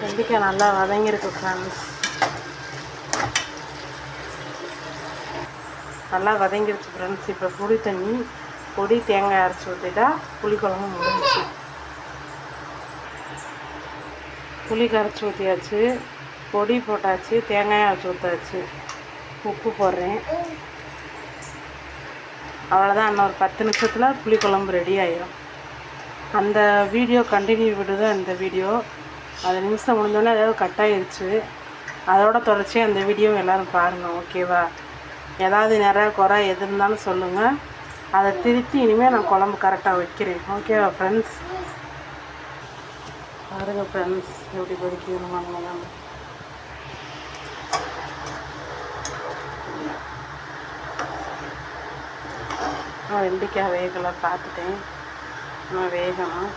வெண்டைக்காய் நல்லா வதங்கியிருக்கு ஃப்ரெண்ட்ஸ் நல்லா வதங்கிருச்சு ஃப்ரெண்ட்ஸ் இப்போ புளி தண்ணி பொடி தேங்காய் அரைச்சி ஊற்றிட்டா புளிக்குழம்பு முடிஞ்சிச்சு புளி கரைச்சி ஊற்றியாச்சு பொடி போட்டாச்சு தேங்காய் அரைச்சி ஊற்றாச்சு உப்பு போடுறேன். அவ்வளோதான் இன்னும் ஒரு பத்து நிமிஷத்தில் புளிக்குழம்பு ரெடி ஆயிடும் அந்த வீடியோ கண்டினியூ விடுதான் இந்த வீடியோ அது நிமிஷம் முடிஞ்சோடனே ஏதாவது கட் ஆயிருச்சு அதோட தொடர்ச்சி அந்த வீடியோ எல்லோரும் பாருங்கள் ஓகேவா ஏதாவது நிறையா குறை எது இருந்தாலும் சொல்லுங்கள் அதை திருத்தி இனிமேல் நான் குழம்பு கரெக்டாக வைக்கிறேன் ஓகேவா ஃப்ரெண்ட்ஸ் பாருங்க ஃப்ரெண்ட்ஸ் எப்படி கொதிக்கணும் வாங்கலாம் நான் வெண்டைக்காய் வேகலை பார்த்துட்டேன். நான் வேகணும்.